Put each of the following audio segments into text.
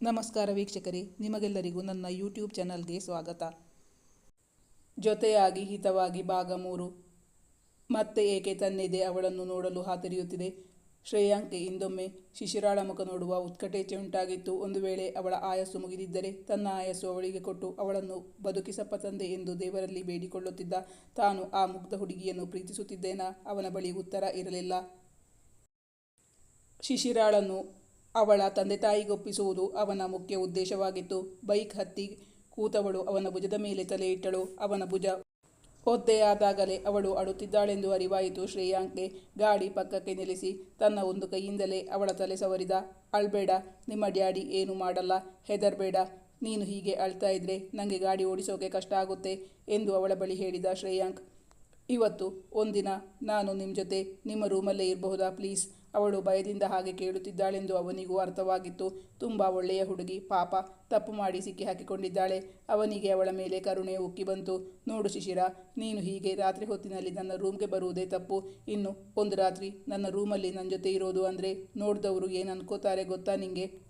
ನಮಸ್ಕಾರ ವೀಕ್ಷಕರೇ, ನಿಮಗೆಲ್ಲರಿಗೂ ನನ್ನ ಯೂಟ್ಯೂಬ್ ಚಾನಲ್ಗೆ ಸ್ವಾಗತ. ಜೊತೆಯಾಗಿ ಹಿತವಾಗಿ ಭಾಗ ಮೂರು. ಮತ್ತೆ ಏಕೆ ತನ್ನಿದೆ ಅವಳನ್ನು ನೋಡಲು ಹಾತರಿಯುತ್ತಿದೆ? ಶ್ರೇಯಾಂಕ್ಗೆ ಇಂದೊಮ್ಮೆ ಶಿಶಿರಾಳ ಮುಖ ನೋಡುವ ಉತ್ಕಟೇಚೆ ಉಂಟಾಗಿತ್ತು. ಒಂದು ವೇಳೆ ಅವಳ ಆಯಸ್ಸು ಮುಗಿದಿದ್ದರೆ ತನ್ನ ಆಯಸ್ಸು ಅವಳಿಗೆ ಕೊಟ್ಟು ಅವಳನ್ನು ಬದುಕಿಸಪ್ಪ ತಂದೆ ಎಂದು ದೇವರಲ್ಲಿ ಬೇಡಿಕೊಳ್ಳುತ್ತಿದ್ದ ತಾನು ಆ ಮುಗ್ಧ ಹುಡುಗಿಯನ್ನು ಪ್ರೀತಿಸುತ್ತಿದ್ದೇನಾ? ಅವನ ಬಳಿ ಉತ್ತರ ಇರಲಿಲ್ಲ. ಶಿಶಿರಾಳನ್ನು ಅವಳ ತಂದೆ ತಾಯಿಗೊಪ್ಪಿಸುವುದು ಅವನ ಮುಖ್ಯ ಉದ್ದೇಶವಾಗಿತ್ತು. ಬೈಕ್ ಹತ್ತಿ ಕೂತವಳು ಅವನ ಭುಜದ ಮೇಲೆ ತಲೆ ಇಟ್ಟಳು. ಅವನ ಭುಜ ಒದ್ದೆಯಾದಾಗಲೇ ಅವಳು ಅಳುತ್ತಿದ್ದಾಳೆಂದು ಅರಿವಾಯಿತು. ಶ್ರೇಯಾಂಕ್ಗೆ ಗಾಡಿ ಪಕ್ಕಕ್ಕೆ ನಿಲ್ಲಿಸಿ ತನ್ನ ಒಂದು ಕೈಯಿಂದಲೇ ಅವಳ ತಲೆ ಸವರಿದ. ಅಳ್ಬೇಡ, ನಿಮ್ಮ ಡ್ಯಾಡಿ ಏನು ಮಾಡಲ್ಲ. ಹೆದರ್ಬೇಡ. ನೀನು ಹೀಗೆ ಅಳ್ತಾ ಇದ್ರೆ ನನಗೆ ಗಾಡಿ ಓಡಿಸೋಕೆ ಕಷ್ಟ ಆಗುತ್ತೆ ಎಂದು ಅವಳ ಬಳಿ ಹೇಳಿದ ಶ್ರೇಯಾಂಕ್. ಇವತ್ತು ಒಂದಿನ ನಾನು ನಿಮ್ಮ ಜೊತೆ ನಿಮ್ಮ ರೂಮಲ್ಲೇ ಇರಬಹುದಾ ಪ್ಲೀಸ್? ಅವಳು ಭಯದಿಂದ ಹಾಗೆ ಕೇಳುತ್ತಿದ್ದಾಳೆಂದು ಅವನಿಗೂ ಅರ್ಥವಾಗಿತ್ತು. ತುಂಬ ಒಳ್ಳೆಯ ಹುಡುಗಿ, ಪಾಪ. ತಪ್ಪು ಮಾಡಿ ಸಿಕ್ಕಿ ಹಾಕಿಕೊಂಡಿದ್ದಾಳೆ. ಅವನಿಗೆ ಅವಳ ಮೇಲೆ ಕರುಣೆ ಉಕ್ಕಿ ಬಂತು. ನೋಡು ಶಿಶಿರ, ನೀನು ಹೀಗೆ ರಾತ್ರಿ ಹೊತ್ತಿನಲ್ಲಿ ನನ್ನ ರೂಮ್ಗೆ ಬರುವುದೇ ತಪ್ಪು. ಇನ್ನು ಒಂದು ರಾತ್ರಿ ನನ್ನ ರೂಮಲ್ಲಿ ನನ್ನ ಜೊತೆ ಇರೋದು ಅಂದರೆ ನೋಡಿದವರು ಏನು ಅನ್ಕೋತಾರೆ ಗೊತ್ತಾ ನಿಂಗೆ?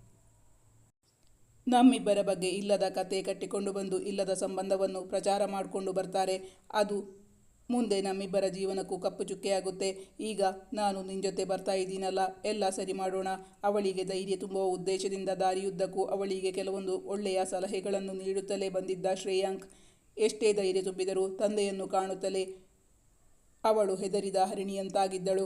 ನಮ್ಮಿಬ್ಬರ ಬಗ್ಗೆ ಇಲ್ಲದ ಕತೆ ಕಟ್ಟಿಕೊಂಡು ಬಂದು ಇಲ್ಲದ ಸಂಬಂಧವನ್ನು ಪ್ರಚಾರ ಮಾಡಿಕೊಂಡು ಬರ್ತಾರೆ. ಅದು ಮುಂದೆ ನಮ್ಮಿಬ್ಬರ ಜೀವನಕ್ಕೂ ಕಪ್ಪು ಚುಕ್ಕೆಯಾಗುತ್ತೆ. ಈಗ ನಾನು ನಿನ್ನ ಜೊತೆ ಬರ್ತಾ ಇದ್ದೀನಲ್ಲ, ಎಲ್ಲ ಸರಿ ಮಾಡೋಣ. ಅವಳಿಗೆ ಧೈರ್ಯ ತುಂಬುವ ಉದ್ದೇಶದಿಂದ ದಾರಿಯುದ್ದಕ್ಕೂ ಅವಳಿಗೆ ಕೆಲವೊಂದು ಒಳ್ಳೆಯ ಸಲಹೆಗಳನ್ನು ನೀಡುತ್ತಲೇ ಬಂದಿದ್ದ ಶ್ರೇಯಾಂಕ್. ಎಷ್ಟೇ ಧೈರ್ಯ ತುಂಬಿದರೂ ತಂದೆಯನ್ನು ಕಾಣುತ್ತಲೇ ಅವಳು ಹೆದರಿದ ಹರಿಣಿಯಂತಾಗಿದ್ದಳು.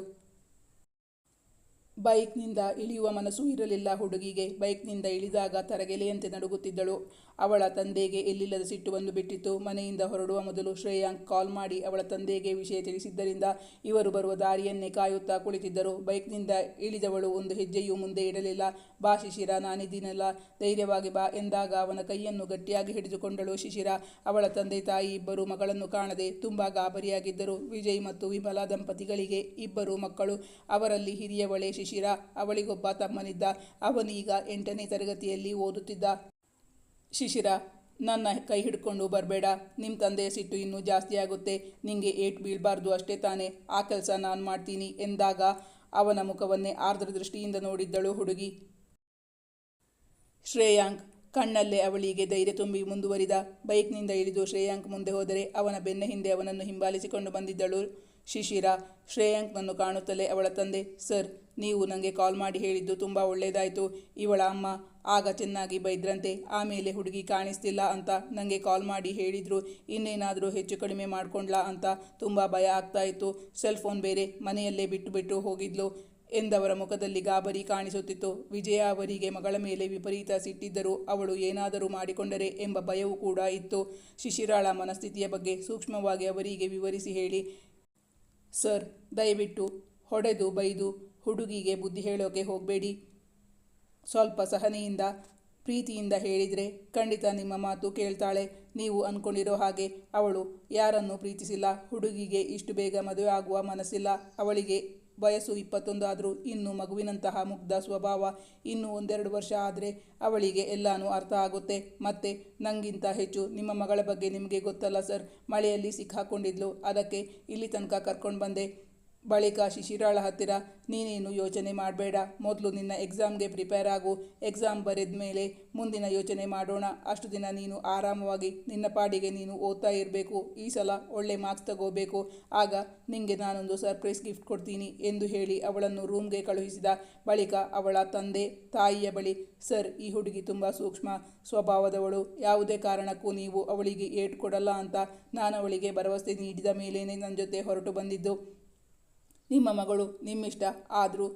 ಬೈಕ್ನಿಂದ ಇಳಿಯುವ ಮನಸ್ಸು ಇರಲಿಲ್ಲ ಹುಡುಗಿಗೆ. ಬೈಕ್ನಿಂದ ಇಳಿದಾಗ ತರಗೆಲೆಯಂತೆ ನಡುಗುತ್ತಿದ್ದಳು. ಅವಳ ತಂದೆಗೆ ಎಲ್ಲಿಲ್ಲದ ಸಿಟ್ಟು ಬಂದು ಬಿಟ್ಟಿತ್ತು. ಮನೆಯಿಂದ ಹೊರಡುವ ಮೊದಲು ಶ್ರೇಯಾಂಕ್ ಕಾಲ್ ಮಾಡಿ ಅವಳ ತಂದೆಗೆ ವಿಷಯ ತಿಳಿಸಿದ್ದರಿಂದ ಇವರು ಬರುವ ದಾರಿಯನ್ನೇ ಕಾಯುತ್ತಾ ಕುಳಿತಿದ್ದರು. ಬೈಕ್ನಿಂದ ಇಳಿದವಳು ಒಂದು ಹೆಜ್ಜೆಯೂ ಮುಂದೆ ಇಡಲಿಲ್ಲ. ಬಾ ಶಿಶಿರ, ನಾನಿದ್ದೀನಲ್ಲ. ಧೈರ್ಯವಾಗಿ ಬಾ ಎಂದಾಗ ಅವನ ಕೈಯನ್ನು ಗಟ್ಟಿಯಾಗಿ ಹಿಡಿದುಕೊಂಡಳು ಶಿಶಿರ. ಅವಳ ತಂದೆ ತಾಯಿ ಇಬ್ಬರು ಮಗಳನ್ನು ಕಾಣದೆ ತುಂಬ ಗಾಬರಿಯಾಗಿದ್ದರು. ವಿಜಯ್ ಮತ್ತು ವಿಮಲಾ ದಂಪತಿಗಳಿಗೆ ಇಬ್ಬರು ಮಕ್ಕಳು. ಅವರಲ್ಲಿ ಹಿರಿಯವಳೆ ಶಿಶಿರ ಅವಳಿಗೊಬ್ಬ ತಮ್ಮನಿದ್ದ. ಅವನೀಗ ಎಂಟನೇ ತರಗತಿಯಲ್ಲಿ ಓದುತ್ತಿದ್ದ. ಶಿಶಿರ, ನನ್ನ ಕೈ ಹಿಡ್ಕೊಂಡು ಬರಬೇಡ. ನಿಮ್ಮ ತಂದೆಯ ಸಿಟ್ಟು ಇನ್ನೂ ಜಾಸ್ತಿ ಆಗುತ್ತೆ. ನಿಂಗೆ ಏಟ್ ಬೀಳಬಾರ್ದು ಅಷ್ಟೇ ತಾನೇ. ಆ ಕೆಲಸ ನಾನು ಮಾಡ್ತೀನಿ ಎಂದಾಗ ಅವನ ಮುಖವನ್ನೇ ಆರ್ದ್ರ ದೃಷ್ಟಿಯಿಂದ ನೋಡಿದ್ದಳು ಹುಡುಗಿ. ಶ್ರೇಯಾಂಕ್, ಕಣ್ಣಲ್ಲೇ ಅವಳಿಗೆ ಧೈರ್ಯ ತುಂಬಿ ಮುಂದುವರಿದ. ಬೈಕ್ನಿಂದ ಇಳಿದು ಶ್ರೇಯಾಂಕ್ ಮುಂದೆ ಹೋದರೆ ಅವನ ಬೆನ್ನ ಹಿಂದೆ ಅವನನ್ನು ಹಿಂಬಾಲಿಸಿಕೊಂಡು ಬಂದಿದ್ದಳು. ಶಿಶಿರ, ಶ್ರೇಯಾಂಕ್ನನ್ನು ಕಾಣುತ್ತಲೇ ಅವಳ ತಂದೆ, ಸರ್, ನೀವು ನನಗೆ ಕಾಲ್ ಮಾಡಿ ಹೇಳಿದ್ದು ತುಂಬ ಒಳ್ಳೆಯದಾಯಿತು ಇವಳ ಅಮ್ಮ ಆಗ ಚೆನ್ನಾಗಿ ಬೈದ್ರಂತೆ ಆಮೇಲೆ ಹುಡುಗಿ ಕಾಣಿಸ್ತಿಲ್ಲ ಅಂತ ನನಗೆ ಕಾಲ್ ಮಾಡಿ ಹೇಳಿದರು. ಇನ್ನೇನಾದರೂ ಹೆಚ್ಚು ಕಡಿಮೆ ಮಾಡ್ಕೊಂಡ್ಲಾ ಅಂತ ತುಂಬ ಭಯ ಆಗ್ತಾ ಇತ್ತು. ಸೆಲ್ ಫೋನ್ ಬೇರೆ ಮನೆಯಲ್ಲೇ ಬಿಟ್ಟು ಬಿಟ್ಟು ಹೋಗಿದ್ಲು. ಎಂದವರ ಮುಖದಲ್ಲಿ ಗಾಬರಿ ಕಾಣಿಸುತ್ತಿತ್ತು. ವಿಜಯ ಅವರಿಗೆ ಮಗಳ ಮೇಲೆ ವಿಪರೀತ ಸಿಟ್ಟಿದ್ದರೂ ಅವಳು ಏನಾದರೂ ಮಾಡಿಕೊಂಡರೆ ಎಂಬ ಭಯವೂ ಕೂಡ ಇತ್ತು. ಶಿಶಿರಾಳ ಮನಸ್ಥಿತಿಯ ಬಗ್ಗೆ ಸೂಕ್ಷ್ಮವಾಗಿ ಅವರಿಗೆ ವಿವರಿಸಿ ಹೇಳಿ ಸರ್, ದಯವಿಟ್ಟು ಹೊಡೆದು ಬೈದು ಹುಡುಗಿಗೆ ಬುದ್ಧಿ ಹೇಳೋಕೆ ಹೋಗಬೇಡಿ. ಸ್ವಲ್ಪ ಸಹನೆಯಿಂದ, ಪ್ರೀತಿಯಿಂದ ಹೇಳಿದರೆ ಖಂಡಿತ ನಿಮ್ಮ ಮಾತು ಕೇಳ್ತಾಳೆ. ನೀವು ಅಂದ್ಕೊಂಡಿರೋ ಹಾಗೆ ಅವಳು ಯಾರನ್ನೂ ಪ್ರೀತಿಸಿಲ್ಲ. ಹುಡುಗಿಗೆ ಇಷ್ಟು ಬೇಗ ಮದುವೆ ಆಗುವ ಮನಸ್ಸಿಲ್ಲ. ಅವಳಿಗೆ ವಯಸ್ಸು ಇಪ್ಪತ್ತೊಂದಾದರೂ ಇನ್ನೂ ಮಗುವಿನಂತಹ ಮುಗ್ಧ ಸ್ವಭಾವ ಇನ್ನೂ ಒಂದೆರಡು ವರ್ಷ ಆದರೆ ಅವಳಿಗೆ ಎಲ್ಲಾನು ಅರ್ಥ ಆಗುತ್ತೆ. ಮತ್ತೆ ನಂಗಿಂತ ಹೆಚ್ಚು ನಿಮ್ಮ ಮಗಳ ಬಗ್ಗೆ ನಿಮಗೆ ಗೊತ್ತಲ್ಲ ಸರ್. ಮಳೆಯಲ್ಲಿ ಸಿಕ್ಕಾಕೊಂಡಿದ್ಲು. ಅದಕ್ಕೆ ಇಲ್ಲಿ ತನಕ ಕರ್ಕೊಂಡು ಬಂದೆ. ಬಳಿಕ ಶಿಶಿರಾಳ ಹತ್ತಿರ, ನೀನೇನು ಯೋಚನೆ ಮಾಡಬೇಡ, ಮೊದಲು ನಿನ್ನ ಎಕ್ಸಾಮ್ಗೆ ಪ್ರಿಪೇರ್ ಆಗು, ಎಕ್ಸಾಮ್ ಬರೆದ ಮೇಲೆ ಮುಂದಿನ ಯೋಚನೆ ಮಾಡೋಣ, ಅಷ್ಟು ದಿನ ನೀನು ಆರಾಮವಾಗಿ ನಿನ್ನ ಪಾಡಿಗೆ ನೀನು ಓದ್ತಾ ಇರಬೇಕು, ಈ ಸಲ ಒಳ್ಳೆ ಮಾರ್ಕ್ಸ್ ತಗೋಬೇಕು, ಆಗ ನಿಮಗೆ ನಾನೊಂದು ಸರ್ಪ್ರೈಸ್ ಗಿಫ್ಟ್ ಕೊಡ್ತೀನಿ, ಎಂದು ಹೇಳಿ ಅವಳನ್ನು ರೂಮ್ಗೆ ಕಳುಹಿಸಿದ ಬಳಿಕ ಅವಳ ತಂದೆ ತಾಯಿಯ ಬಳಿ, ಸರ್, ಈ ಹುಡುಗಿ ತುಂಬ ಸೂಕ್ಷ್ಮ ಸ್ವಭಾವದವಳು, ಯಾವುದೇ ಕಾರಣಕ್ಕೂ ನೀವು ಅವಳಿಗೆ ಏಟ್ ಕೊಡಲ್ಲ ಅಂತ ನಾನು ಅವಳಿಗೆ ಭರವಸೆ ನೀಡಿದ ಮೇಲೇನೆ ನನ್ನ ಜೊತೆ ಹೊರಟು ಬಂದಿದ್ದು. ನಿಮ್ಮ ಮಗಳು ನಿಮ್ಮಿಷ್ಟ ಆದರೂ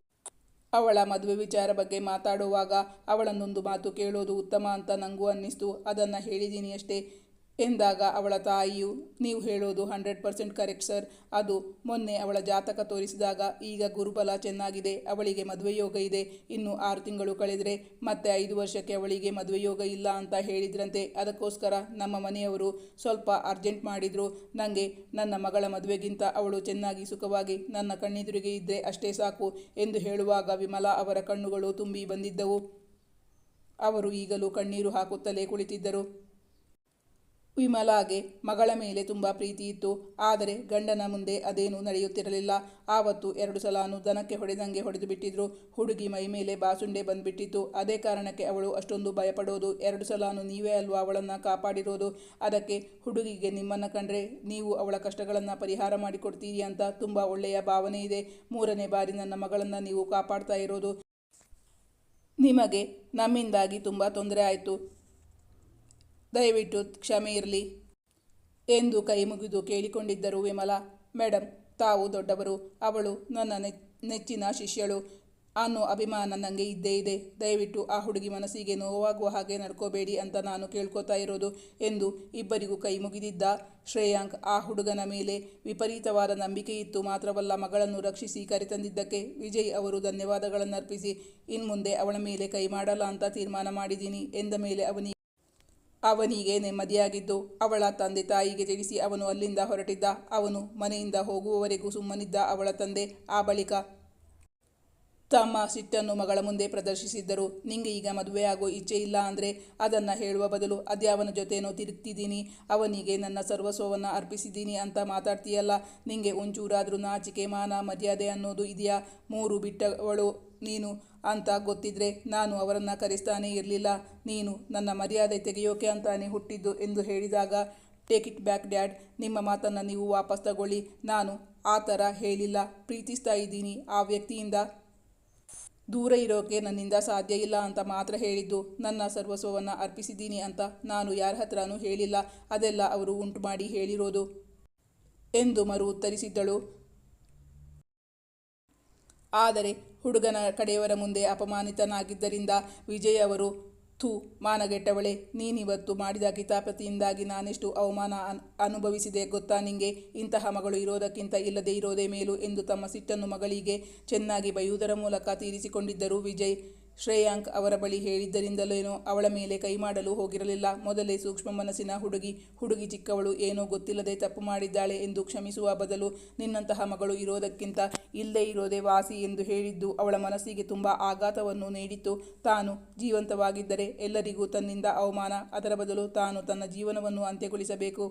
ಅವಳ ಮದುವೆ ವಿಚಾರ ಬಗ್ಗೆ ಮಾತಾಡುವಾಗ ಅವಳನ್ನೊಂದು ಮಾತು ಕೇಳೋದು ಉತ್ತಮ ಅಂತ ನನಗೂ ಅನ್ನಿಸ್ತು. ಅದನ್ನು ಹೇಳಿದ್ದೀನಿ ಅಷ್ಟೇ. ಎಂದಾಗ ಅವಳ ತಾಯಿಯು, ನೀವು ಹೇಳೋದು ಹಂಡ್ರೆಡ್ ಪರ್ಸೆಂಟ್ ಕರೆಕ್ಟ್ ಸರ್. ಅದು ಮೊನ್ನೆ ಅವಳ ಜಾತಕ ತೋರಿಸಿದಾಗ ಈಗ ಗುರುಬಲ ಚೆನ್ನಾಗಿದೆ. ಅವಳಿಗೆ ಮದುವೆ ಯೋಗ ಇದೆ. ಇನ್ನು ಆರು ತಿಂಗಳು ಕಳೆದರೆ ಮತ್ತೆ ಐದು ವರ್ಷಕ್ಕೆ ಅವಳಿಗೆ ಮದುವೆ ಯೋಗ ಇಲ್ಲ ಅಂತ ಹೇಳಿದ್ರಂತೆ. ಅದಕ್ಕೋಸ್ಕರ ನಮ್ಮ ಮನೆಯವರು ಸ್ವಲ್ಪ ಅರ್ಜೆಂಟ್ ಮಾಡಿದರು. ನನಗೆ ನನ್ನ ಮಗಳ ಮದುವೆಗಿಂತ ಅವಳು ಚೆನ್ನಾಗಿ ಸುಖವಾಗಿ ನನ್ನ ಕಣ್ಣೆದುರಿಗೆ ಇದ್ದರೆ ಅಷ್ಟೇ ಸಾಕು ಎಂದು ಹೇಳುವಾಗ ವಿಮಲಾ ಅವರ ಕಣ್ಣುಗಳು ತುಂಬಿ ಬಂದಿದ್ದವು. ಅವರು ಈಗಲೂ ಕಣ್ಣೀರು ಹಾಕುತ್ತಲೇ ಕುಳಿತಿದ್ದರು. ವಿಮಲಾಗೆ ಮಗಳ ಮೇಲೆ ತುಂಬ ಪ್ರೀತಿ ಇತ್ತು. ಆದರೆ ಗಂಡನ ಮುಂದೆ ಅದೇನೂ ನಡೆಯುತ್ತಿರಲಿಲ್ಲ. ಆವತ್ತು ಎರಡು ಸಲಾನು ದನಕ್ಕೆ ಹೊಡೆದಂಗೆ ಹೊಡೆದು ಬಿಟ್ಟಿದ್ರು. ಹುಡುಗಿ ಮೈ ಮೇಲೆ ಬಾಸುಂಡೆ ಬಂದ್ಬಿಟ್ಟಿತ್ತು. ಅದೇ ಕಾರಣಕ್ಕೆ ಅವಳು ಅಷ್ಟೊಂದು ಭಯಪಡೋದು. ಎರಡು ಸಲಾನು ನೀವೇ ಅಲ್ವಾ ಅವಳನ್ನು ಕಾಪಾಡಿರೋದು? ಅದಕ್ಕೆ ಹುಡುಗಿಗೆ ನಿಮ್ಮನ್ನು ಕಂಡ್ರೆ ನೀವು ಅವಳ ಕಷ್ಟಗಳನ್ನು ಪರಿಹಾರ ಮಾಡಿಕೊಡ್ತೀರಿ ಅಂತ ತುಂಬ ಒಳ್ಳೆಯ ಭಾವನೆ ಇದೆ. ಮೂರನೇ ಬಾರಿ ನನ್ನ ಮಗಳನ್ನು ನೀವು ಕಾಪಾಡ್ತಾ ಇರೋದು. ನಿಮಗೆ ನಮ್ಮಿಂದಾಗಿ ತುಂಬ ತೊಂದರೆ ಆಯಿತು. ದಯವಿಟ್ಟು ಕ್ಷಮೆ ಇರಲಿ ಎಂದು ಕೈ ಮುಗಿದು ಕೇಳಿಕೊಂಡಿದ್ದರು ವಿಮಲಾ. ಮೇಡಮ್ ತಾವು ದೊಡ್ಡವರು, ಅವಳು ನನ್ನ ನೆಚ್- ನೆಚ್ಚಿನ ಶಿಷ್ಯಳು. ಅನ್ನೋ ಅಭಿಮಾನ ನನಗೆ ಇದ್ದೇ ಇದೆ. ದಯವಿಟ್ಟು ಆ ಹುಡುಗಿ ಮನಸ್ಸಿಗೆ ನೋವಾಗುವ ಹಾಗೆ ನಡ್ಕೋಬೇಡಿ ಅಂತ ನಾನು ಕೇಳ್ಕೊತಾ ಇರೋದು ಎಂದು ಇಬ್ಬರಿಗೂ ಕೈ ಮುಗಿದಿದ್ದ ಶ್ರೇಯಾಂಕ್ ಆ ಹುಡುಗನ ಮೇಲೆ ವಿಪರೀತವಾದ ನಂಬಿಕೆ ಇತ್ತು. ಮಾತ್ರವಲ್ಲ, ಮಗಳನ್ನು ರಕ್ಷಿಸಿ ಕರೆತಂದಿದ್ದಕ್ಕೆ ವಿಜಯ್ ಅವರು ಧನ್ಯವಾದಗಳನ್ನರ್ಪಿಸಿ, ಇನ್ಮುಂದೆ ಅವಳ ಮೇಲೆ ಕೈ ಮಾಡಲ್ಲ ಅಂತ ತೀರ್ಮಾನ ಮಾಡಿದ್ದೀನಿ ಎಂದ ಮೇಲೆ ಅವನಿಗೆ ಅವನಿಗೆ ನೆಮ್ಮದಿಯಾಗಿದ್ದು, ಅವಳ ತಂದೆ ತಾಯಿಗೆ ತಿಳಿಸಿ ಅವನು ಅಲ್ಲಿಂದ ಹೊರಟಿದ್ದ. ಅವನು ಮನೆಯಿಂದ ಹೋಗುವವರೆಗೂ ಸುಮ್ಮನಿದ್ದ ಅವಳ ತಂದೆ. ಆ ಬಳಿಕ ತಮ್ಮ ಸಿಟ್ಟನ್ನು ಮಗಳ ಮುಂದೆ ಪ್ರದರ್ಶಿಸಿದ್ದರು. ನಿಂಗೆ ಈಗ ಮದುವೆ ಆಗೋ ಇಚ್ಛೆ ಇಲ್ಲ ಅಂದರೆ ಅದನ್ನು ಹೇಳುವ ಬದಲು ಅದ್ಯಾವನ ಜೊತೆನೋ ತಿರುಗ್ತಿದ್ದೀನಿ. ಅವನಿಗೆ ನನ್ನ ಸರ್ವಸ್ವವನ್ನು ಅರ್ಪಿಸಿದ್ದೀನಿ ಅಂತ ಮಾತಾಡ್ತೀಯಲ್ಲ. ನಿಂಗೆ ಒಂಚೂರಾದರೂ ನಾಚಿಕೆ, ಮಾನ, ಮರ್ಯಾದೆ ಅನ್ನೋದು ಇದೆಯಾ? ಮೂರು ಬಿಟ್ಟವಳು ನೀನು. ಅಂತ ಗೊತ್ತಿದ್ರೆ ನಾನು ಅವರನ್ನು ಕರೆಸ್ತಾನೇ ಇರಲಿಲ್ಲ. ನೀನು ನನ್ನ ಮರ್ಯಾದೆ ತೆಗೆಯೋಕೆ ಅಂತಾನೆ ಹುಟ್ಟಿದ್ದು ಎಂದು ಹೇಳಿದಾಗ ಟೇಕ್ ಇಟ್ ಬ್ಯಾಕ್ ಡ್ಯಾಡ್ ನಿಮ್ಮ ಮಾತನ್ನು ನೀವು ವಾಪಸ್ ತಗೊಳ್ಳಿ. ನಾನು ಆ ಥರ ಹೇಳಿಲ್ಲ. ಪ್ರೀತಿಸ್ತಾ ಇದ್ದೀನಿ ಆ ವ್ಯಕ್ತಿಯಿಂದ. ದೂರ ಇರೋಕೆ ನನ್ನಿಂದ ಸಾಧ್ಯ ಇಲ್ಲ ಅಂತ ಮಾತ್ರ ಹೇಳಿದ್ದು. ನನ್ನ ಸರ್ವಸ್ವವನ್ನು ಅರ್ಪಿಸಿದ್ದೀನಿ ಅಂತ ನಾನು ಯಾರ ಹತ್ರನೂ ಹೇಳಿಲ್ಲ. ಅದೆಲ್ಲ ಅವರು ಉಂಟು ಮಾಡಿ ಹೇಳಿರೋದು ಎಂದು ಮರು ಉತ್ತರಿಸಿದ್ದಳು. ಆದರೆ ಹುಡುಗನ ಕಡೆಯವರ ಮುಂದೆ ಅಪಮಾನಿತನಾಗಿದ್ದರಿಂದ ವಿಜಯ್ ಅವರು, ಥೂ, ಮಾನಗೆಟ್ಟವಳೆ, ನೀನಿವತ್ತು ಮಾಡಿದ ಕಿತಾಪತಿಯಿಂದಾಗಿ ನಾನೆಷ್ಟು ಅವಮಾನ ಅನ್, ಅನುಭವಿಸಿದೆ ಗೊತ್ತಾ ನಿಂಗೆ? ಇಂತಹ ಮಗಳು ಇರೋದಕ್ಕಿಂತ ಇಲ್ಲದೇ ಇರೋದೇ ಮೇಲು? ಎಂದು ತಮ್ಮ ಸಿಟ್ಟನ್ನು ಮಗಳಿಗೆ ಚೆನ್ನಾಗಿ ಬೈಯುವುದರ ಮೂಲಕ ತೀರಿಸಿಕೊಂಡಿದ್ದರು ವಿಜಯ್. ಶ್ರೇಯಾಂಕ್ ಅವರ ಬಳಿ ಹೇಳಿದ್ದರಿಂದಲೇನೋ ಅವಳ ಮೇಲೆ ಕೈ ಮಾಡಲು ಹೋಗಿರಲಿಲ್ಲ. ಮೊದಲೇ ಸೂಕ್ಷ್ಮ ಮನಸ್ಸಿನ ಹುಡುಗಿ ಹುಡುಗಿ ಚಿಕ್ಕವಳು ಏನೋ ಗೊತ್ತಿಲ್ಲದೆ ತಪ್ಪು ಮಾಡಿದ್ದಾಳೆ ಎಂದು ಕ್ಷಮಿಸುವ ಬದಲು ನಿನ್ನಂತಹ ಮಗಳು ಇರೋದಕ್ಕಿಂತ ಇಲ್ಲೇ ಇರೋದೇ ವಾಸಿ ಎಂದು ಹೇಳಿದ್ದು ಅವಳ ಮನಸ್ಸಿಗೆ ತುಂಬ ಆಘಾತವನ್ನು ನೀಡಿತ್ತು. ತಾನು ಜೀವಂತವಾಗಿದ್ದರೆ ಎಲ್ಲರಿಗೂ ತನ್ನಿಂದ ಅವಮಾನ. ಅದರ ಬದಲು ತಾನು ತನ್ನ ಜೀವನವನ್ನು ಅಂತ್ಯಗೊಳಿಸಬೇಕು.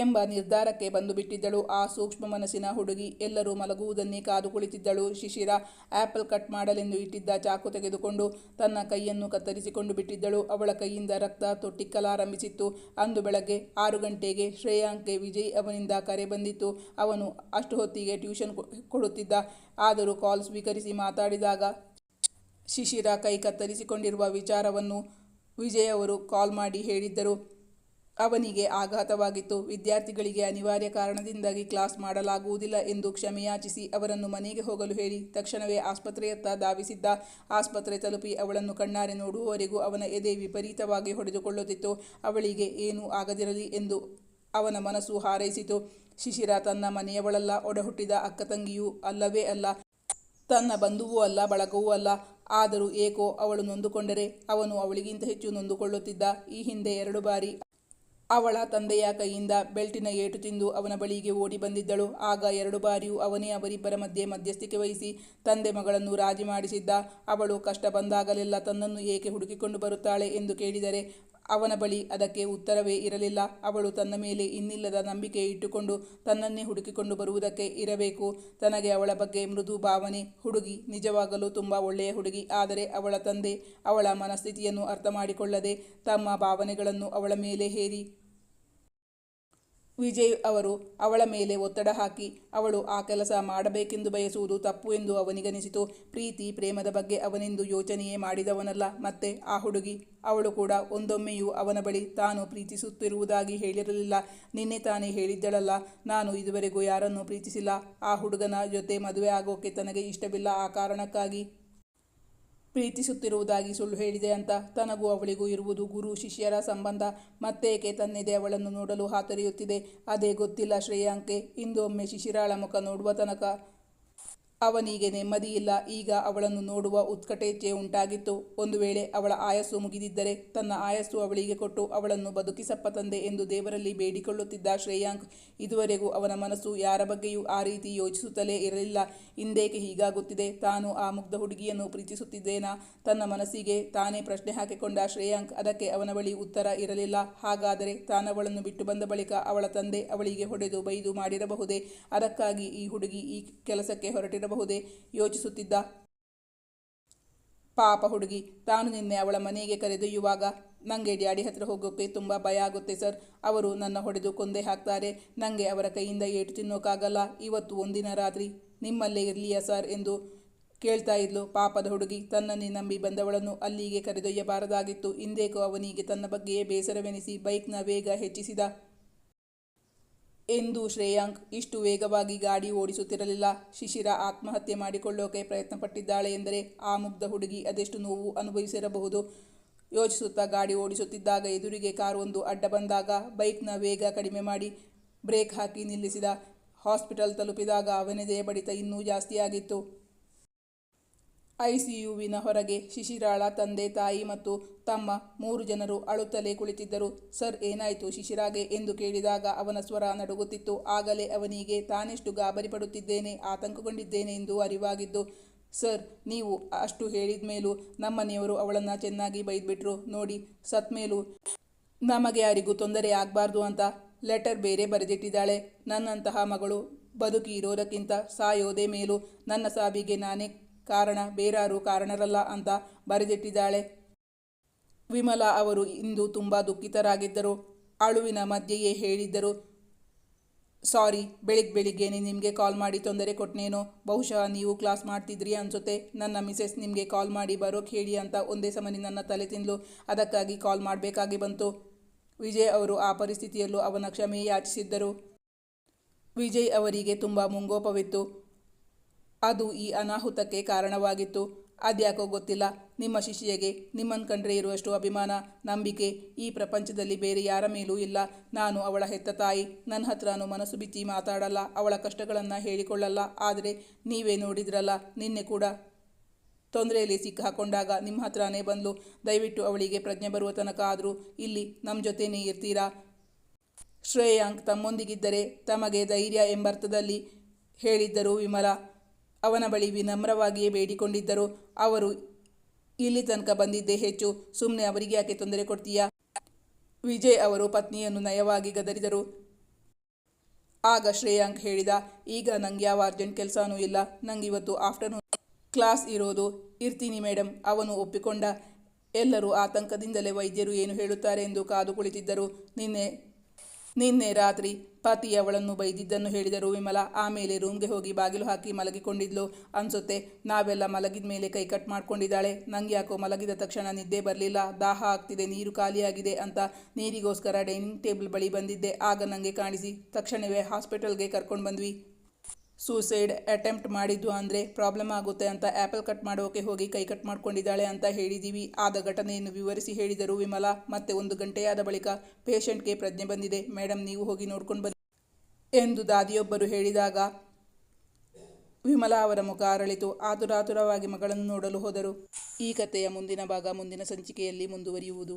ಎಂಬ ನಿರ್ಧಾರಕ್ಕೆ ಬಂದು ಬಿಟ್ಟಿದ್ದಳು ಆ ಸೂಕ್ಷ್ಮ ಮನಸ್ಸಿನ ಹುಡುಗಿ ಎಲ್ಲರೂ ಮಲಗುವುದನ್ನೇ ಕಾದು ಕುಳಿತಿದ್ದಳು. ಶಿಶಿರ ಆಪಲ್ ಕಟ್ ಮಾಡಲೆಂದು ಇಟ್ಟಿದ್ದ ಚಾಕು ತೆಗೆದುಕೊಂಡು ತನ್ನ ಕೈಯನ್ನು ಕತ್ತರಿಸಿಕೊಂಡು ಬಿಟ್ಟಿದ್ದಳು. ಅವಳ ಕೈಯಿಂದ ರಕ್ತ ತೊಟ್ಟಿಕ್ಕಲಾರಂಭಿಸಿತ್ತು. ಅಂದು ಬೆಳಗ್ಗೆ ಆರು ಗಂಟೆಗೆ ಶ್ರೇಯಾಂಕ್ಗೆ ವಿಜಯ್ ಅವನಿಂದ ಕರೆ ಬಂದಿತ್ತು. ಅವನು ಅಷ್ಟು ಹೊತ್ತಿಗೆ ಟ್ಯೂಷನ್ ಕೊಡುತ್ತಿದ್ದ. ಆದರೂ ಕಾಲ್ ಸ್ವೀಕರಿಸಿ ಮಾತಾಡಿದಾಗ ಶಿಶಿರ ಕೈ ಕತ್ತರಿಸಿಕೊಂಡಿರುವ ವಿಚಾರವನ್ನು ವಿಜಯ್ ಅವರು ಕಾಲ್ ಮಾಡಿ ಹೇಳಿದ್ದರು. ಅವನಿಗೆ ಆಘಾತವಾಗಿತ್ತು. ವಿದ್ಯಾರ್ಥಿಗಳಿಗೆ ಅನಿವಾರ್ಯ ಕಾರಣದಿಂದಾಗಿ ಕ್ಲಾಸ್ ಮಾಡಲಾಗುವುದಿಲ್ಲ ಎಂದು ಕ್ಷಮೆಯಾಚಿಸಿ ಅವರನ್ನು ಮನೆಗೆ ಹೋಗಲು ಹೇಳಿ. ತಕ್ಷಣವೇ ಆಸ್ಪತ್ರೆಯತ್ತ ಧಾವಿಸಿದ್ದ ಆಸ್ಪತ್ರೆ ತಲುಪಿ ಅವಳನ್ನು ಕಣ್ಣಾರೆ ನೋಡುವವರೆಗೂ ಅವನ ಎದೆ ವಿಪರೀತವಾಗಿ ಹೊಡೆದುಕೊಳ್ಳುತ್ತಿತ್ತು. ಅವಳಿಗೆ ಏನೂ ಆಗದಿರಲಿ ಎಂದು ಅವನ ಮನಸ್ಸು ಹಾರೈಸಿತು. ಶಿಶಿರ ತನ್ನ ಮನೆಯವಳಲ್ಲ, ಒಡಹುಟ್ಟಿದ ಅಕ್ಕ ತಂಗಿಯೂ ಅಲ್ಲವೇ ಅಲ್ಲ. ತನ್ನ ಬಂಧುವೂ ಅಲ್ಲ, ಬಳಗವೂ ಅಲ್ಲ. ಆದರೂ ಏಕೋ ಅವಳು ನೊಂದುಕೊಂಡರೆ ಅವನು ಅವಳಿಗಿಂತ ಹೆಚ್ಚು ನೊಂದುಕೊಳ್ಳುತ್ತಿದ್ದ. ಈ ಹಿಂದೆ ಎರಡು ಬಾರಿ ಅವಳ ತಂದೆಯ ಕೈಯಿಂದ ಬೆಲ್ಟಿನ ಏಟು ತಿಂದು ಅವನ ಬಳಿಗೆ ಓಡಿ ಬಂದಿದ್ದಳು. ಆಗ ಎರಡು ಬಾರಿಯೂ ಅವನೇ ಅವರಿಬ್ಬರ ಮಧ್ಯೆ ಮಧ್ಯಸ್ಥಿಕೆ ವಹಿಸಿ ತಂದೆ ಮಗಳನ್ನು ರಾಜಿ ಮಾಡಿಸಿದ್ದ. ಅವಳು ಕಷ್ಟ ಬಂದಾಗಲೆಲ್ಲ ತನ್ನನ್ನು ಏಕೆ ಹುಡುಕಿಕೊಂಡು ಬರುತ್ತಾಳೆ ಎಂದು ಕೇಳಿದರೆ ಅವನ ಬಳಿ ಅದಕ್ಕೆ ಉತ್ತರವೇ ಇರಲಿಲ್ಲ. ಅವಳು ತನ್ನ ಮೇಲೆ ಇನ್ನಿಲ್ಲದ ನಂಬಿಕೆ ಇಟ್ಟುಕೊಂಡು ತನ್ನನ್ನೇ ಹುಡುಕಿಕೊಂಡು ಬರುವುದಕ್ಕೆ ಇರಬೇಕು. ತನಗೆ ಅವಳ ಬಗ್ಗೆ ಮೃದು ಭಾವನೆ. ಹುಡುಗಿ ನಿಜವಾಗಲೂ ತುಂಬ ಒಳ್ಳೆಯ ಹುಡುಗಿ. ಆದರೆ ಅವಳ ತಂದೆ ಅವಳ ಮನಸ್ಥಿತಿಯನ್ನು ಅರ್ಥ ಮಾಡಿಕೊಳ್ಳದೆ ತಮ್ಮ ಭಾವನೆಗಳನ್ನು ಅವಳ ಮೇಲೆ ಹೇರಿ ವಿಜಯ್ ಅವರು ಅವಳ ಮೇಲೆ ಒತ್ತಡ ಹಾಕಿ, ಅವಳು ಆ ಕೆಲಸ ಮಾಡಬೇಕೆಂದು ಬಯಸುವುದು ತಪ್ಪು ಎಂದು ಅವನಿಗನಿಸಿತು. ಪ್ರೀತಿ, ಪ್ರೇಮದ ಬಗ್ಗೆ ಅವನೆಂದು ಯೋಚನೆಯೇ ಮಾಡಿದವನಲ್ಲ, ಮತ್ತೆ ಆ ಹುಡುಗಿ, ಅವಳು ಕೂಡ ಒಂದೊಮ್ಮೆಯೂ ಅವನ ಬಳಿ ತಾನು ಪ್ರೀತಿಸುತ್ತಿರುವುದಾಗಿ ಹೇಳಿರಲಿಲ್ಲ. ನಿನ್ನೆ ತಾನೇ ಹೇಳಿದ್ದಳಲ್ಲ, ನಾನು ಇದುವರೆಗೂ ಯಾರನ್ನೂ ಪ್ರೀತಿಸಿಲ್ಲ. ಆ ಹುಡುಗನ ಜೊತೆ ಮದುವೆ ಆಗೋಕೆ ತನಗೆ ಇಷ್ಟವಿಲ್ಲ. ಆ ಕಾರಣಕ್ಕಾಗಿ ಪ್ರೀತಿಸುತ್ತಿರುವುದಾಗಿ ಸುಳ್ಳು ಹೇಳಿದೆ ಅಂತ ತನಗೂ ಅವಳಿಗೂ ಇರುವುದು ಗುರು ಶಿಷ್ಯರ ಸಂಬಂಧ. ಮತ್ತೇಕೆ ತನ್ನಿದೆ ಅವಳನ್ನು ನೋಡಲು ಹಾತೊರೆಯುತ್ತಿದೆ. ಅದೇ ಗೊತ್ತಿಲ್ಲ ಶ್ರೇಯಾಂಕೆ. ಇಂದು ಒಮ್ಮೆ ಶಿಶಿರಾಳ ಮುಖ ನೋಡುವ ತನಕ ಅವನಿಗೆ ನೆಮ್ಮದಿಯಿಲ್ಲ. ಈಗ ಅವಳನ್ನು ನೋಡುವ ಉತ್ಕಟೇಚ್ಛೆ ಉಂಟಾಗಿತ್ತು. ಒಂದು ವೇಳೆ ಅವಳ ಆಯಸ್ಸು ಮುಗಿದಿದ್ದರೆ ತನ್ನ ಆಯಸ್ಸು ಅವಳಿಗೆ ಕೊಟ್ಟು ಅವಳನ್ನು ಬದುಕಿಸಪ್ಪ ತಂದೆ ಎಂದು ದೇವರಲ್ಲಿ ಬೇಡಿಕೊಳ್ಳುತ್ತಿದ್ದ ಶ್ರೇಯಾಂಕ್ ಇದುವರೆಗೂ ಅವನ ಮನಸ್ಸು ಯಾರ ಬಗ್ಗೆಯೂ ಆ ರೀತಿ ಯೋಚಿಸುತ್ತಲೇ ಇರಲಿಲ್ಲ. ಇಂದೇಕೆ ಹೀಗಾಗುತ್ತಿದೆ? ತಾನು ಆ ಮುಗ್ಧ ಹುಡುಗಿಯನ್ನು ಪ್ರೀತಿಸುತ್ತಿದ್ದೇನಾ? ತನ್ನ ಮನಸ್ಸಿಗೆ ತಾನೇ ಪ್ರಶ್ನೆ ಹಾಕಿಕೊಂಡ ಶ್ರೇಯಾಂಕ್ ಅದಕ್ಕೆ ಅವನ ಬಳಿ ಉತ್ತರ ಇರಲಿಲ್ಲ. ಹಾಗಾದರೆ ತಾನವಳನ್ನು ಬಿಟ್ಟು ಬಂದ ಬಳಿಕ ಅವಳ ತಂದೆ ಅವಳಿಗೆ ಹೊಡೆದು ಬೈದು ಮಾಡಿರಬಹುದೇ? ಅದಕ್ಕಾಗಿ ಈ ಹುಡುಗಿ ಈ ಕೆಲಸಕ್ಕೆ ಹೊರಟಿರಬಹುದೇ ಯೋಚಿಸುತ್ತಿದ್ದ. ಪಾಪ ಹುಡುಗಿ, ತಾನು ನಿನ್ನೆ ಅವಳ ಮನೆಗೆ ಕರೆದೊಯ್ಯುವಾಗ ನನಗೆ ಡ್ಯಾಡಿ ಹತ್ರ ಹೋಗೋಕ್ಕೆ ತುಂಬ ಭಯ ಆಗುತ್ತೆ ಸರ್. ಅವರು ನನ್ನ ಹೊಡೆದು ಕೊಂದೆ ಹಾಕ್ತಾರೆ. ನನಗೆ ಅವರ ಕೈಯಿಂದ ಏಟು ತಿನ್ನೋಕ್ಕಾಗಲ್ಲ ಇವತ್ತು ಒಂದಿನ ರಾತ್ರಿ. ನಿಮ್ಮಲ್ಲೇ ಇರಲಿಯಾ ಸರ್? ಎಂದು ಕೇಳ್ತಾ ಇದ್ಲು ಪಾಪದ ಹುಡುಗಿ. ತನ್ನನ್ನೇ ನಂಬಿ ಬಂದವಳನ್ನು ಅಲ್ಲಿಗೆ ಕರೆದೊಯ್ಯಬಾರದಾಗಿತ್ತು. ಇಂದೇಕೋ ಅವನಿಗೆ ತನ್ನ ಬಗ್ಗೆಯೇ ಬೇಸರವೆನಿಸಿ ಬೈಕ್ನ ವೇಗ ಹೆಚ್ಚಿಸಿದ. ಎಂದು ಶ್ರೇಯಾಂಕ್ ಇಷ್ಟು ವೇಗವಾಗಿ ಗಾಡಿ ಓಡಿಸುತ್ತಿರಲಿಲ್ಲ. ಶಿಶಿರ ಆತ್ಮಹತ್ಯೆ ಮಾಡಿಕೊಳ್ಳೋಕೆ ಪ್ರಯತ್ನಪಟ್ಟಿದ್ದಾಳೆ ಎಂದರೆ ಆ ಮುಗ್ಧ ಹುಡುಗಿ ಅದೆಷ್ಟು ನೋವು ಅನುಭವಿಸಿರಬಹುದು. ಯೋಚಿಸುತ್ತಾ ಗಾಡಿ ಓಡಿಸುತ್ತಿದ್ದಾಗ ಎದುರಿಗೆ ಕಾರ್ ಒಂದು ಅಡ್ಡ ಬಂದಾಗ ಬೈಕ್ನ ವೇಗ ಕಡಿಮೆ ಮಾಡಿ ಬ್ರೇಕ್ ಹಾಕಿ ನಿಲ್ಲಿಸಿದ. ಹಾಸ್ಪಿಟಲ್ ತಲುಪಿದಾಗ ಅವನದೇ ಬಡಿತ ಇನ್ನೂ ಜಾಸ್ತಿಯಾಗಿತ್ತು. ಐಸಿಯುವಿನ ಹೊರಗೆ ಶಿಶಿರಾಳ ತಂದೆ, ತಾಯಿ ಮತ್ತು ತಮ್ಮ ಮೂರು ಜನರು ಅಳುತ್ತಲೇ ಕುಳಿತಿದ್ದರು. ಸರ್, ಏನಾಯಿತು ಶಿಶಿರಾಗೆ? ಎಂದು ಕೇಳಿದಾಗ ಅವನ ಸ್ವರ ನಡುಗುತ್ತಿತ್ತು. ಆಗಲೇ ಅವನಿಗೆ ತಾನೆಷ್ಟು ಗಾಬರಿ ಪಡುತ್ತಿದ್ದೇನೆ, ಆತಂಕಗೊಂಡಿದ್ದೇನೆ ಎಂದು ಅರಿವಾಗಿದ್ದು, ಸರ್, ನೀವು ಅಷ್ಟು ಹೇಳಿದ ಮೇಲೂ ನಮ್ಮನೆಯವರು ಅವಳನ್ನು ಚೆನ್ನಾಗಿ ಬೈದ್ಬಿಟ್ರು. ನೋಡಿ, ಸತ್ ಮೇಲೂ ನಮಗೆ ಯಾರಿಗೂ ತೊಂದರೆ ಆಗಬಾರ್ದು ಅಂತ ಲೆಟರ್ ಬೇರೆ ಬರೆದಿಟ್ಟಿದ್ದಾಳೆ. ನನ್ನಂತಹ ಮಗಳು ಬದುಕಿ ಇರೋದಕ್ಕಿಂತ ಸಾಯೋದೇ ಮೇಲೂ ನನ್ನ ಸಾವಿಗೆ ನಾನೇ ಕಾರಣ, ಬೇರಾರು ಕಾರಣರಲ್ಲ ಅಂತ ಬರೆದಿಟ್ಟಿದ್ದಾಳೆ. ವಿಮಲಾ ಅವರು ಇಂದು ತುಂಬ ದುಃಖಿತರಾಗಿದ್ದರು. ಅಳುವಿನ ಮಧ್ಯೆಯೇ ಹೇಳಿದ್ದರು, ಸಾರಿ ಬೆಳಿಗ್ಗೆ ಬೆಳಿಗ್ಗೆನೆ ನಿಮಗೆ ಕಾಲ್ ಮಾಡಿ ತೊಂದರೆ ಕೊಟ್ಟನೇನೋ ಬಹುಶಃ ನೀವು ಕ್ಲಾಸ್ ಮಾಡ್ತಿದ್ರಿ ಅನ್ಸುತ್ತೆ. ನನ್ನ ಮಿಸೆಸ್ ನಿಮಗೆ ಕಾಲ್ ಮಾಡಿ ಬರೋಕ್ಕೆ ಹೇಳಿ ಅಂತ ಒಂದೇ ಸಮನೆ ನನ್ನ ತಲೆ ತಿನ್ಲು ಅದಕ್ಕಾಗಿ ಕಾಲ್ ಮಾಡಬೇಕಾಗಿ ಬಂತು. ವಿಜಯ್ ಅವರು ಆ ಪರಿಸ್ಥಿತಿಯಲ್ಲೂ ಅವನ ಕ್ಷಮೆ ಯಾಚಿಸಿದ್ದರು ವಿಜಯ್ ಅವರಿಗೆ ತುಂಬ ಮುಂಗೋಪವಿತ್ತು. ಅದು ಈ ಅನಾಹುತಕ್ಕೆ ಕಾರಣವಾಗಿತ್ತು. ಅದ್ಯಾಕೋ ಗೊತ್ತಿಲ್ಲ. ನಿಮ್ಮ ಶಿಷ್ಯಗೆ ನಿಮ್ಮನ್ನು ಕಂಡ್ರೆ ಇರುವಷ್ಟು ಅಭಿಮಾನ, ನಂಬಿಕೆ ಈ ಪ್ರಪಂಚದಲ್ಲಿ ಬೇರೆ ಯಾರ ಮೇಲೂ ಇಲ್ಲ. ನಾನು ಅವಳ ಹೆತ್ತ ತಾಯಿ. ನನ್ನ ಹತ್ರನೂ ಮನಸ್ಸು ಬಿಚ್ಚಿ ಮಾತಾಡಲ್ಲ. ಅವಳ ಕಷ್ಟಗಳನ್ನು ಹೇಳಿಕೊಳ್ಳಲ್ಲ. ಆದರೆ ನೀವೇ ನೋಡಿದ್ರಲ್ಲ, ನಿನ್ನೆ ಕೂಡ. ತೊಂದರೆಯಲ್ಲಿ ಸಿಕ್ಕಾಕೊಂಡಾಗ ನಿಮ್ಮ ಹತ್ರನೇ ಬಂದು ದಯವಿಟ್ಟು ಅವಳಿಗೆ ಪ್ರಜ್ಞೆ ಬರುವ ತನಕ ಆದರೂ ಇಲ್ಲಿ ನಮ್ಮ ಜೊತೆನೇ ಇರ್ತೀರಾ? ಶ್ರೇಯಾಂಕ್ ತಮ್ಮೊಂದಿಗಿದ್ದರೆ ತಮಗೆ ಧೈರ್ಯ ಎಂಬರ್ಥದಲ್ಲಿ ಹೇಳಿದ್ದರು ವಿಮಲಾ. ಅವನ ಬಳಿ ವಿನಮ್ರವಾಗಿಯೇ ಬೇಡಿಕೊಂಡಿದ್ದರು. ಅವರು, ಇಲ್ಲಿ ತನಕ ಬಂದಿದ್ದೇ ಹೆಚ್ಚು. ಸುಮ್ಮನೆ ಅವರಿಗೆ ಯಾಕೆ ತೊಂದರೆ ಕೊಡ್ತೀಯಾ? ವಿಜಯ್ ಅವರು ಪತ್ನಿಯನ್ನು ನಯವಾಗಿ ಗದರಿದರು. ಆಗ ಶ್ರೇಯಾಂಕ್ ಹೇಳಿದ, ಈಗ ನಂಗೆ ಯಾವ ಅರ್ಜೆಂಟ್ ಕೆಲಸನೂ ಇಲ್ಲ. ನಂಗೆ ಇವತ್ತು ಆಫ್ಟರ್ನೂನ್ ಕ್ಲಾಸ್ ಇರೋದು. ಇರ್ತೀನಿ ಮೇಡಮ್ ಅವನು ಒಪ್ಪಿಕೊಂಡ. ಎಲ್ಲರೂ ಆತಂಕದಿಂದಲೇ ವೈದ್ಯರು ಏನು ಹೇಳುತ್ತಾರೆ ಎಂದು ಕಾದು ಕುಳಿತಿದ್ದರು. ನಿನ್ನೆ ನಿನ್ನೆ ರಾತ್ರಿ ಪತಿ ಅವಳನ್ನು ಬೈದಿದ್ದನ್ನು ಹೇಳಿದರು ವಿಮಲಾ ಆಮೇಲೆ ರೂಮ್ಗೆ ಹೋಗಿ ಬಾಗಿಲು ಹಾಕಿ ಮಲಗಿಕೊಂಡಿದ್ಲು. ಅನ್ಸುತ್ತೆ, ನಾವೆಲ್ಲ ಮಲಗಿದ ಮೇಲೆ ಕೈ ಕಟ್ ಮಾಡ್ಕೊಂಡಿದ್ದಾಳೆ. ನಂಗೆ ಯಾಕೋ ಮಲಗಿದ ತಕ್ಷಣ ನಿದ್ದೆ ಬರಲಿಲ್ಲ. ದಾಹ ಆಗ್ತಿದೆ, ನೀರು ಖಾಲಿಯಾಗಿದೆ ಅಂತ ನೀರಿಗೋಸ್ಕರ ಡೈನಿಂಗ್ ಟೇಬಲ್ ಬಳಿ ಬಂದಿದ್ದೆ. ಆಗ ನನಗೆ ಕಾಣಿಸಿ, ತಕ್ಷಣವೇ ಹಾಸ್ಪಿಟಲ್ಗೆ ಕರ್ಕೊಂಡು ಬಂದ್ವಿ. ಸೂಸೈಡ್ ಅಟೆಂಪ್ಟ್ ಮಾಡಿದ್ದು ಅಂದರೆ ಪ್ರಾಬ್ಲಮ್ ಆಗುತ್ತೆ ಅಂತ ಆ್ಯಪಲ್ ಕಟ್ ಮಾಡೋಕೆ ಹೋಗಿ ಕೈ ಕಟ್ ಮಾಡ್ಕೊಂಡಿದ್ದಾಳೆ ಅಂತ ಹೇಳಿದ್ದೀವಿ ಆದ ಘಟನೆಯನ್ನು ವಿವರಿಸಿ ಹೇಳಿದರು ವಿಮಲಾ. ಮತ್ತೆ ಒಂದು ಗಂಟೆಯಾದ ಬಳಿಕ ಪೇಷಂಟ್ಗೆ ಪ್ರಜ್ಞೆ ಬಂದಿದೆ. ಮೇಡಮ್ ನೀವು ಹೋಗಿ ನೋಡ್ಕೊಂಡು ಬನ್ನಿ ಎಂದು ದಾದಿಯೊಬ್ಬರು ಹೇಳಿದಾಗ ವಿಮಲಾ ಅವರ ಮುಖ ಅರಳಿತು. ಆತುರಾತುರವಾಗಿ ಮಗಳನ್ನು ನೋಡಲು ಹೋದರು. ಈ ಕಥೆಯ ಮುಂದಿನ ಭಾಗ ಮುಂದಿನ ಸಂಚಿಕೆಯಲ್ಲಿ ಮುಂದುವರಿಯುವುದು.